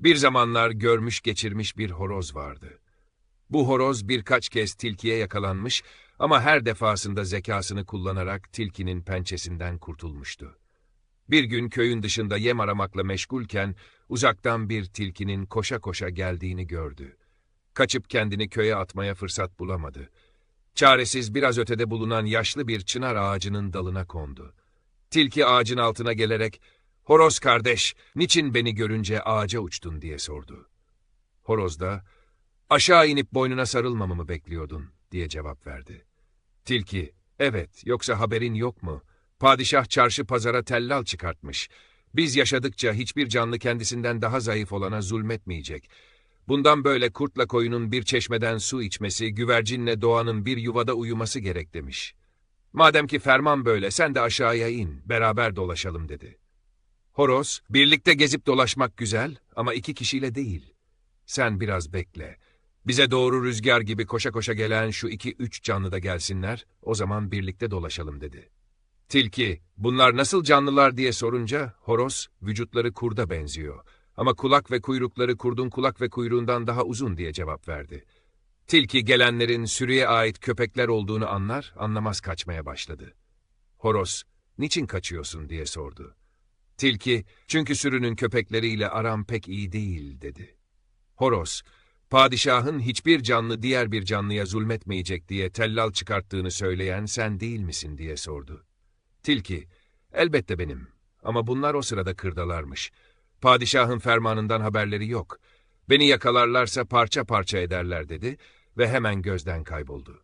Bir zamanlar görmüş geçirmiş bir horoz vardı. Bu horoz birkaç kez tilkiye yakalanmış ama her defasında zekasını kullanarak tilkinin pençesinden kurtulmuştu. Bir gün köyün dışında yem aramakla meşgulken uzaktan bir tilkinin koşa koşa geldiğini gördü. Kaçıp kendini köye atmaya fırsat bulamadı. Çaresiz biraz ötede bulunan yaşlı bir çınar ağacının dalına kondu. Tilki ağacın altına gelerek, ''Horoz kardeş, niçin beni görünce ağaca uçtun?'' diye sordu. Horoz da, ''Aşağı inip boynuna sarılmamı mı bekliyordun?'' diye cevap verdi. Tilki, ''Evet, yoksa haberin yok mu? Padişah çarşı pazara tellal çıkartmış. Biz yaşadıkça hiçbir canlı kendisinden daha zayıf olana zulmetmeyecek. Bundan böyle kurtla koyunun bir çeşmeden su içmesi, güvercinle doğanın bir yuvada uyuması gerek demiş. Madem ki ferman böyle, sen de aşağıya in, beraber dolaşalım dedi. Horoz, birlikte gezip dolaşmak güzel ama iki kişiyle değil. Sen biraz bekle. Bize doğru rüzgar gibi koşa koşa gelen şu iki üç canlı da gelsinler, o zaman birlikte dolaşalım dedi. Tilki, bunlar nasıl canlılar diye sorunca, horoz, vücutları kurda benziyor. Ama kulak ve kuyrukları kurdun kulak ve kuyruğundan daha uzun diye cevap verdi. Tilki gelenlerin sürüye ait köpekler olduğunu anlar, anlamaz kaçmaya başladı. Horoz, niçin kaçıyorsun diye sordu. Tilki, çünkü sürünün köpekleriyle aram pek iyi değil dedi. Horoz, padişahın hiçbir canlı diğer bir canlıya zulmetmeyecek diye tellal çıkarttığını söyleyen sen değil misin diye sordu. Tilki, elbette benim ama bunlar o sırada kırdalarmış. Padişahın fermanından haberleri yok. Beni yakalarlarsa parça parça ederler dedi ve hemen gözden kayboldu.